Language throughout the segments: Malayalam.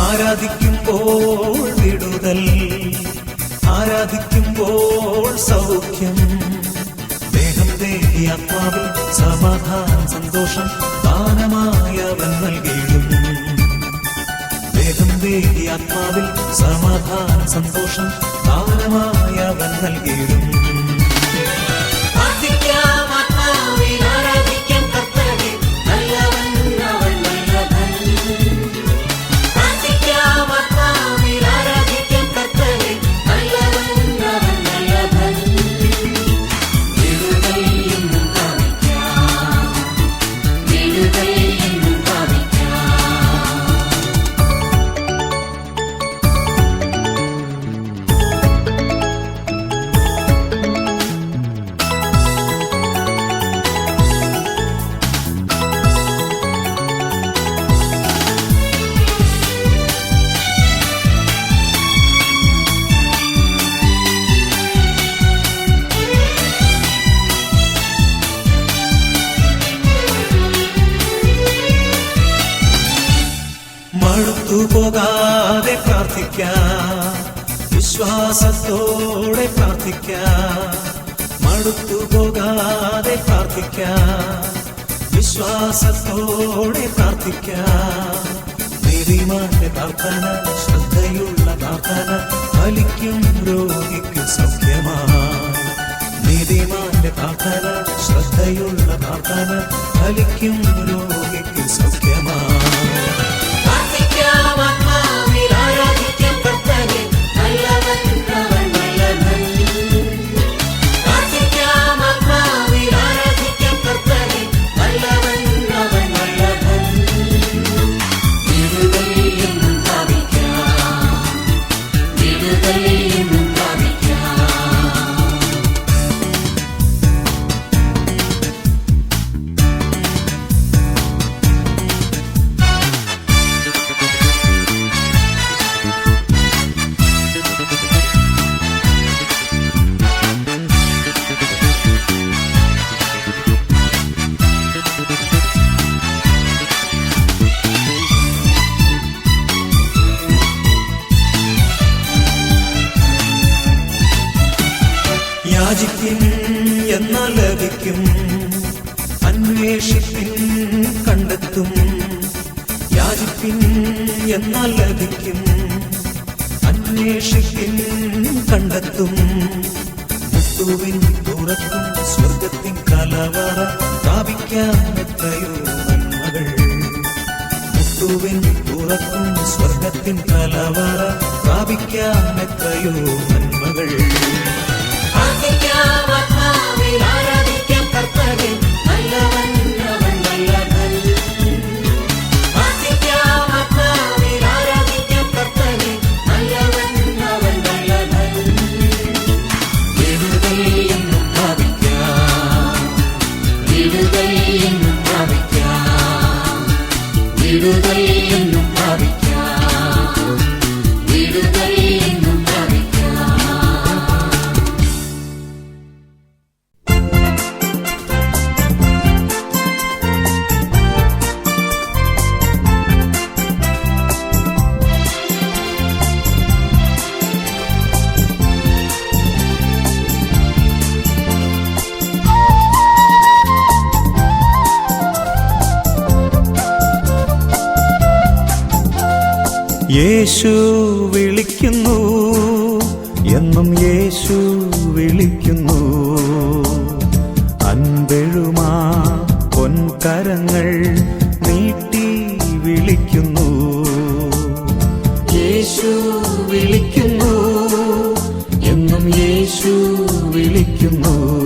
ആരാധിക്കുമ്പോൾ വിടുതൽ ആരാധിക്കുമ്പോൾ സൗഖ്യം. ദേഹം തേടി ആത്മാവിൽ സമാധാനം സന്തോഷം ദാനമായവൻ നൽകിയിടും. ദേഹം തേടി ആത്മാവിൽ സമാധാനം സന്തോഷം ദാനമായവൻ നൽകിയിടും. വിശ്വാസത്തോടെ പ്രാർത്ഥിക്കാം. നീതിമാന്റെ പ്രാർത്ഥന ശ്രദ്ധയുള്ള പ്രാർത്ഥന ഫലിക്കും രോഗിക്ക് സൗഖ്യമാണ്. നീതിമാന്റെ പ്രാർത്ഥന ശ്രദ്ധയുള്ള പ്രാർത്ഥന ഫലിക്കും രോഗിക്ക് സൗഖ്യമായി കലവറ പ്രാപിക്കാൻ എത്രയോ നന്മകൾ. മുട്ടുവിൻ തുറക്കും സ്വർഗത്തിൻ കലവറ പ്രാപിക്കാൻ എത്രയോ നന്മകൾ. വിടുതൽ യേശു വിളിക്കുന്നു എന്നും യേശു വിളിക്കുന്നു. അൻപെഴുമാ പൊൻകരങ്ങൾ നീട്ടി വിളിക്കുന്നു. യേശു വിളിക്കുന്നു എന്നും യേശു വിളിക്കുന്നു.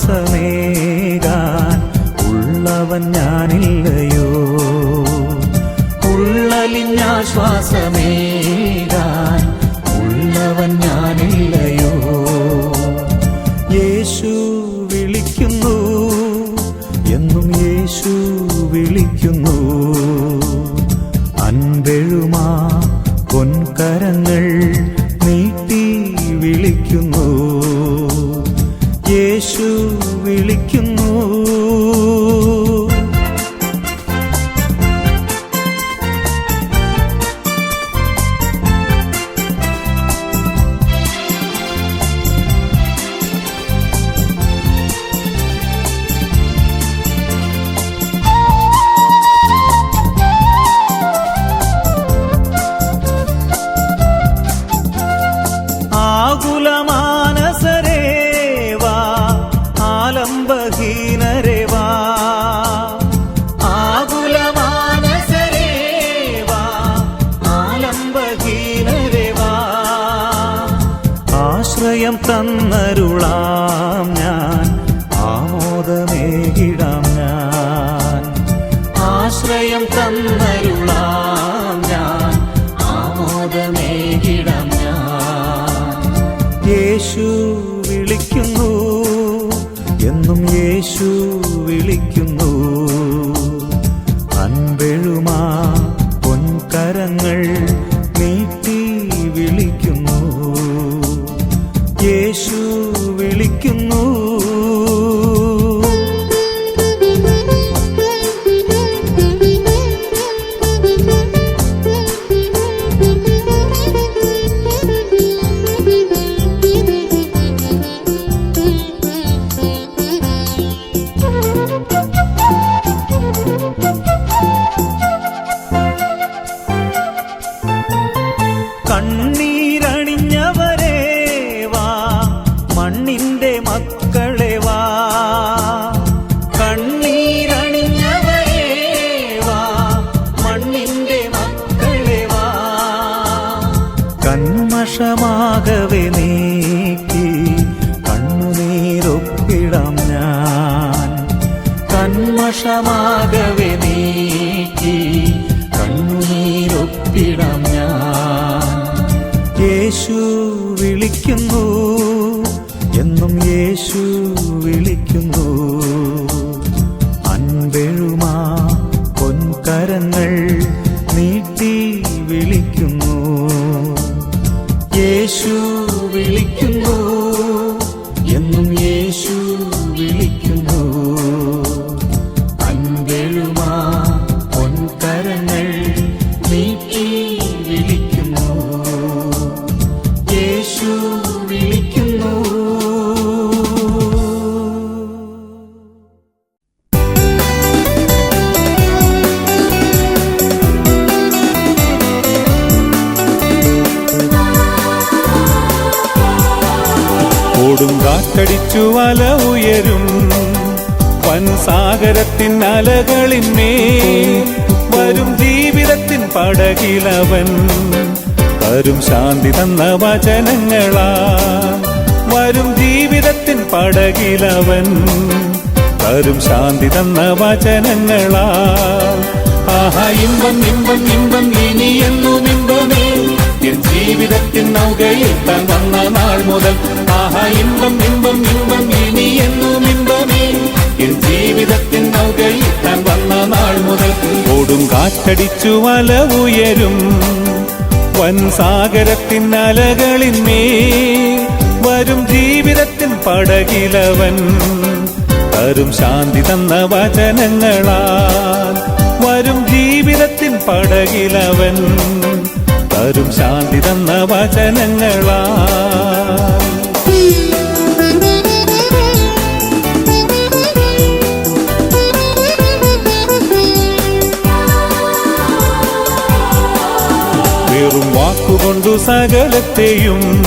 ശ്വാസമേകാൻ ഉള്ളവൻ ഞാൻ എന്നും കൊടുങ്കാറ്റടിച്ചു വല ഉയരും. വൻ സാഗരത്തിൻ അലകളിന്മേ വരും ജീവിതത്തിൻ പടകിലവൻ. വരും ശാന്തി തന്ന വചനങ്ങളാ വരും ജീവിതത്തിൻ പടകിലവൻ. വരും ശാന്തി തന്ന വചനങ്ങളാ. ആഹാ ഇമ്പം ഇമ്പം ഇമ്പം ഇനി എന്നും ജീവിതത്തിൻ നൗകയിൽ താൻ വന്ന നാൾ മുതൽ. ആഹാ ഇമ്പം ഇമ്പം ഇമ്പം ഇനി എന്നും ഇമ്പമേ. എൻ ജീവിതത്തിൻ നൗകയിൽ താൻ വന്ന നാൾ മുതൽ. ഓടും കാറ്റടിച്ചു വല ഉയരും. വൻ വൻസാഗരത്തിൻ അലകളിന്മേ വരും ജീവിതത്തിൻ പടകിലവൻ. തരും ശാന്തി തന്ന വചനങ്ങളാ വരും ജീവിതത്തിൻ പടകിലവൻ. തരും ശാന്തി തന്ന വചനങ്ങളാ. വെറും വാക്കുകൊണ്ടു സകലത്തെയും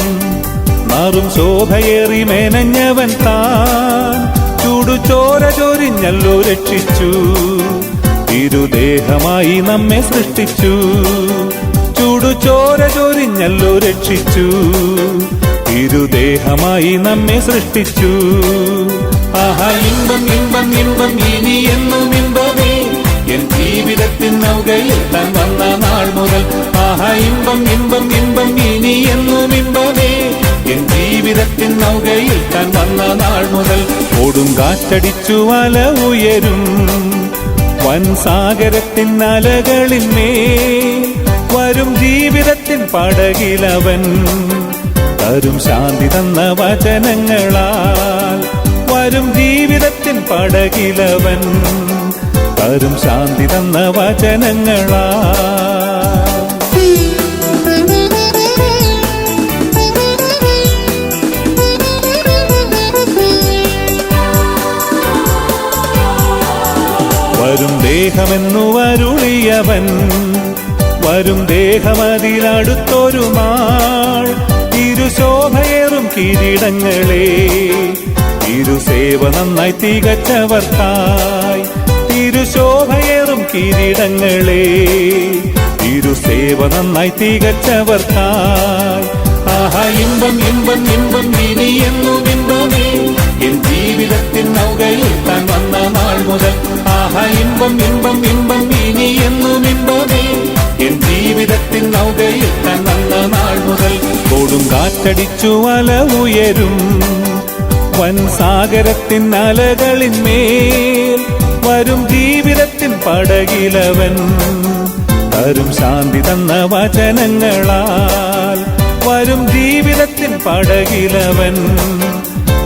മാറും ശോഭയേറി മേനഞ്ഞവൻ താൻ. ചൂടുചോര ചൊരിഞ്ഞല്ലോ രക്ഷിച്ചു. തിരുദേഹമായി നമ്മെ സൃഷ്ടിച്ചു. ചൂടുചോര ചൊരിഞ്ഞല്ലോ രക്ഷിച്ചു. ഇരുദേഹമായി നമ്മെ സൃഷ്ടിച്ചു. ആഹാ ഇമ്പം ഇമ്പം ഇമ്പം ഇനി എന്നും എൻ ജീവിതത്തിൻ നൗകയിൽ താൻ വന്ന നാൾ മുതൽ. ആഹാ ഇമ്പം ഇമ്പം ഇമ്പം ഇനി എന്നും ഇമ്പമേ. എൻ ജീവിതത്തിൻ നൗകയിൽ താൻ വന്ന നാൾ മുതൽ. കൊടുങ്കാറ്റടിച്ചു വല ഉയരും. വൻ സാഗരത്തിൻ അലകളിൽ വരും ജീവിതത്തിൻ പടകിലവൻ തരും ശാന്തി തന്ന വചനങ്ങളാൽ വരും ജീവിതത്തിൻ പടകിലവൻ തരും ശാന്തി തന്ന വചനങ്ങളാൽ. വരും ദേഹമെന്നു വരുളിയവൻ വരും ദേഹമതിലടുത്തൊരു മാൾ. ഇരുശോഭയേറും കിരീടങ്ങളെ. ഇരുസേവ നന്നായി തികച്ചവർക്കായി. തിരുശോഭയേറും കിരീടങ്ങളെ. ഇരുസേവ നന്നായി തികച്ചവർക്കായി. ആഹാ ഇമ്പം ഇമ്പം ഇമ്പം ഇനി എന്നു ബിംബമേ. എൻ ജീവിതത്തിൻ നൗകയിൽ താൻ വന്ന നാൾ മുതൽ. ആഹാ ഇമ്പം ഇമ്പം ഇമ്പം ഇനി കൊടുങ്കാറ്റടിച്ചു വല ഉയരും വൻ സാഗരത്തിൻ അലകളിന്മേൽ വരും ജീവിതത്തിൻ പടകിലവൻ. തരും ശാന്തി തന്ന വചനങ്ങളാൽ വരും ജീവിതത്തിൻ പടകിലവൻ.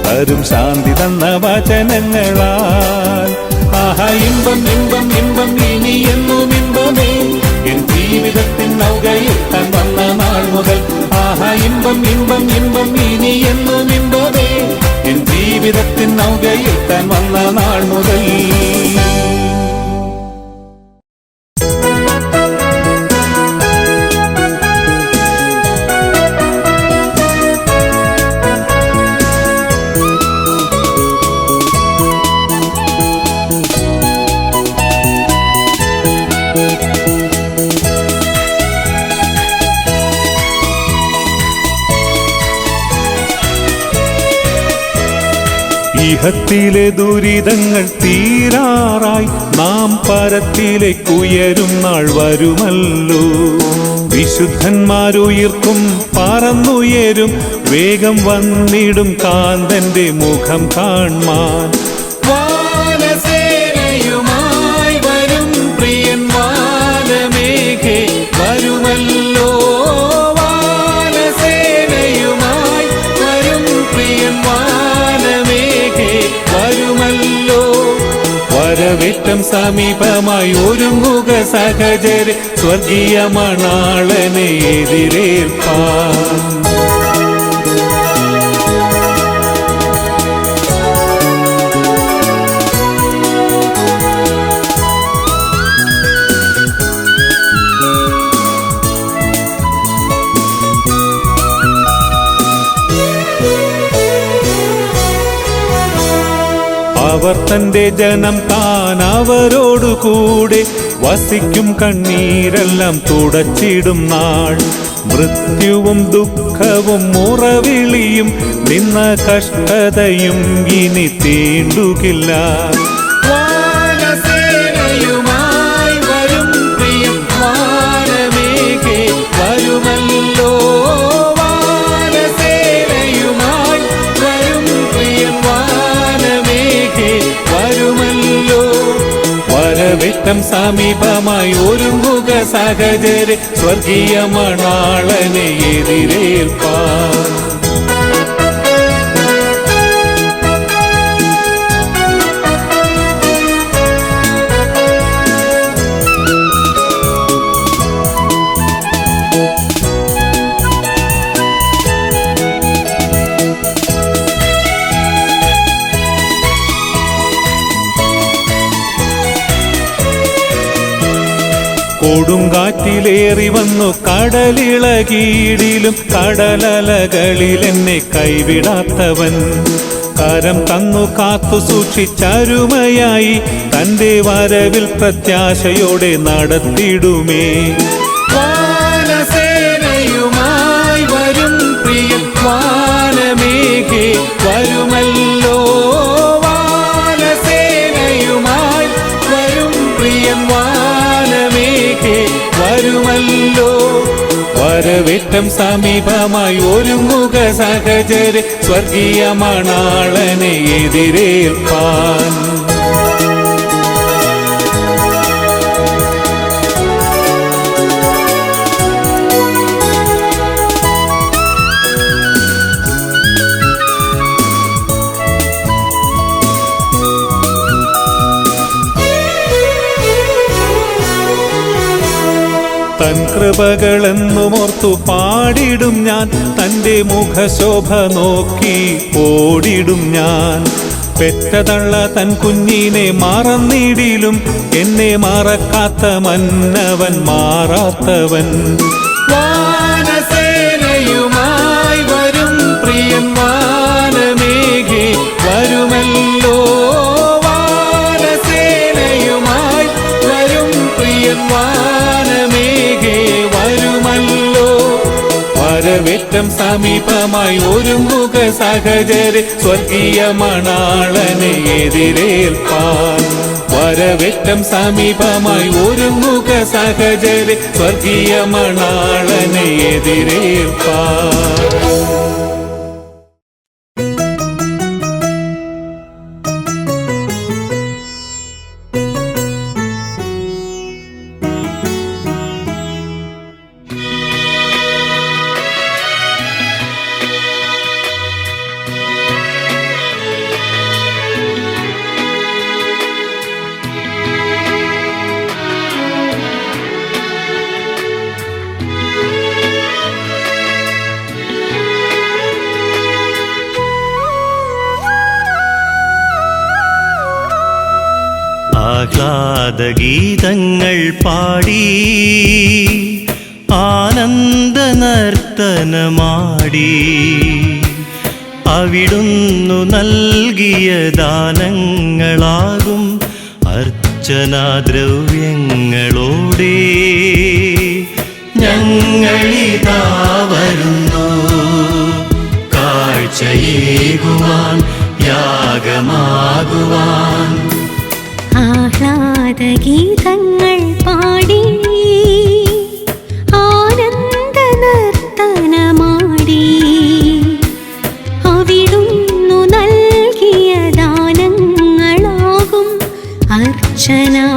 തരും ശാന്തി തന്ന വചനങ്ങളാൽ ആഹാ ഇമ്പം ഇമ്പം ഇമ്പം ഇനി എന്നും ഇമ്പമേ. എൻ ജീവിതത്തിൻ നൗകയിൽ തൻ വന്ന നാൾ മുതൽ ആഹാ ഇമ്പം ഇമ്പം ഇമ്പം ഇനി എന്നും ഇമ്പമേ എൻ ജീവിതത്തിൻ നൗകയിൽ താൻ വന്ന നാൾ മുതൽ ഇഹത്തിലെ ദുരിതങ്ങൾ തീരാറായി. നാം പരത്തിലേക്കുയരും നാൾ വരുമല്ലോ. വിശുദ്ധന്മാരുയർക്കും പറന്നുയരും. വേഗം വന്നിടും കാന്തന്റെ മുഖം കാൺമാൻ സമീപമായി ഒരുങ്ങുക സഹചര സ്വർഗീയ മണാളനെ എതിരേൽപ്പാൻ. അവർ തന്റെ ജനം താൻ അവരോടു കൂടെ വസിക്കും കണ്ണീരെല്ലാം തുടച്ചിടും നാൾ. മൃത്യുവും ദുഃഖവും മുറവിളിയും നിന്ന കഷ്ടതയും ഇനി തീണ്ടുകില്ല. വരവിട്ടം സമീപമായി ഒരുങ്ങുക സഹചരെ സ്വർഗീയ മണാളനെ എതിരേൽപ്പാൻ കൊടുങ്കാറ്റിലേറി വന്നു കടലിളകീടിലും കടലലകളിൽ എന്നെ കൈവിടാത്തവൻ. കരം തന്നു കാത്തു സൂക്ഷിച്ചരുമയായി തന്റെ വരവിൽ പ്രത്യാശയോടെ നടത്തിടുമേ. വാനസേനയുമായി വരും പ്രിയ വാനമേഘേ വരവേറ്റം സമീപമായി ഒരുങ്ങുക സഹചര്. സ്വർഗീയ മണാളനെ എതിരേൽപ്പാൻ. കൃപകളെന്നുമോർത്തു പാടിടും ഞാൻ. തന്റെ മുഖശോഭ നോക്കി ഓടിടും ഞാൻ. പെറ്റതള്ള തൻ കുഞ്ഞിനെ മറന്നിടിലും എന്നെ മറക്കാത്ത മന്നവൻ മാറാത്തവൻ. വാനസേനയുമായി വരവേറ്റം സമീപമായി ഒരുങ്ങുക സഹചര് സ്വർഗീയ മണാളനെ എതിരേൽപ്പാൻ. വരവേറ്റം സമീപമായി ഒരുങ്ങുക സഹചര് സ്വർഗീയ മണാളനെ എതിരേൽപ്പാൻ. ആനന്ദ നർത്തനമാടി അവിടുന്നു നൽകിയ ദാനങ്ങളാകും അർച്ചനാദ്രവ്യങ്ങളോടെ. ഞങ്ങളിതാ വരുന്നു. കാഴ്ചയേകുവാൻ യാഗമാകുവാൻ. ആഹ്ലാദഗീതങ്ങൾ പാടി അവിടുന്നു നൽകിയ ദാനങ്ങളാകും അർച്ചനാദ്രവ്യങ്ങളോടെ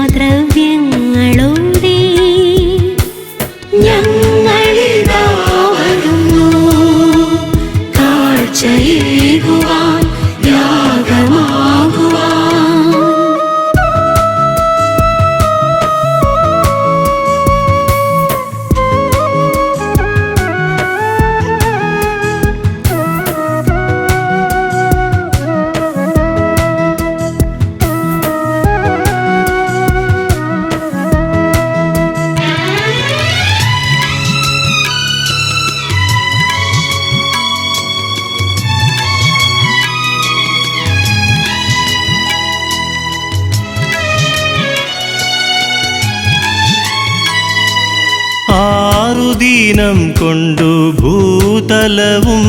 ആറുദീനം കൊണ്ടു ഭൂതലവും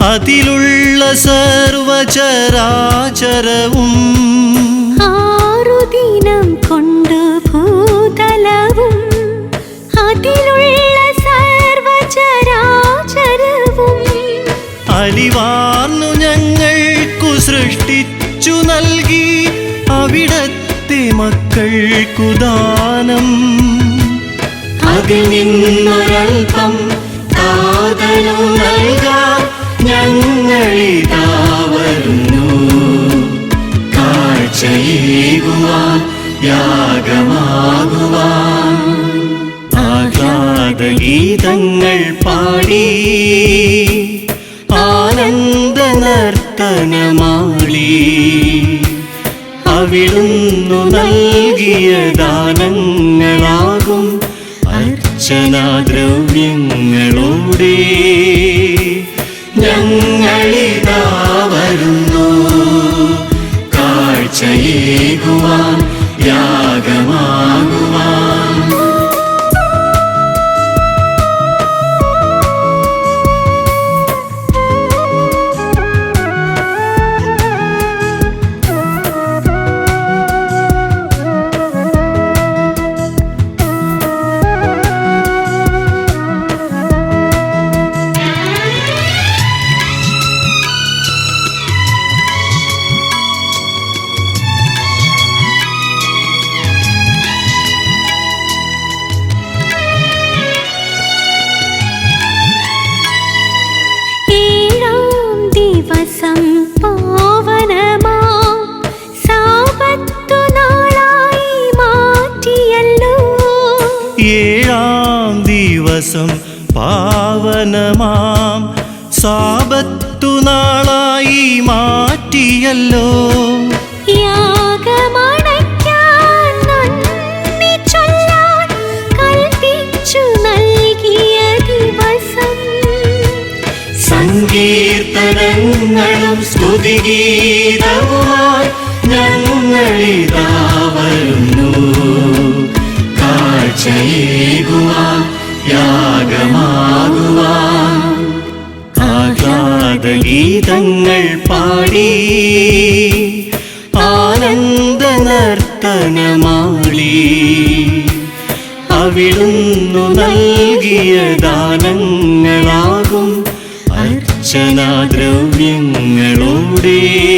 അതിലുള്ള സർവചരാചരവും. ആറുദിനം കൊണ്ട് ഭൂതലവും അതിലുള്ള സർവചരാചരവും. അലിവാർന്നു ഞങ്ങൾക്കു സൃഷ്ടിച്ചു നൽകി അവിടത്തെ മക്കൾക്കു ദാനം. അതിൽ നിന്നൊരൽപ്പം കാതലു നൽകാം. ഞങ്ങളിതാ വരുന്നു കാഴ്ചയേകുവാൻ യാഗമാകുവാൻ. ആഹ്ലാദഗീതങ്ങൾ പാടി. ആനന്ദ നർത്തനമാളി അവിടുന്നു നൽകിയ ദാനങ്ങളാകും അർച്ചനാദ്രവ്യങ്ങളോടെ സങ്കീർത്തനങ്ങളും സ്തുതിഗീതവുമായി ഞങ്ങളിതാ വരുന്നു കാഴ്ചയേകുവാൻ യാഗമാകുവാൻ. ആഹ്ലാദഗീതങ്ങൾ പാടി ആനന്ദ നർത്തനമാളി അവിടുന്നു നൽകിയ ദാനങ്ങളാകും അർച്ചനാദ്രവ്യങ്ങളോടെ ഞങ്ങളിതാ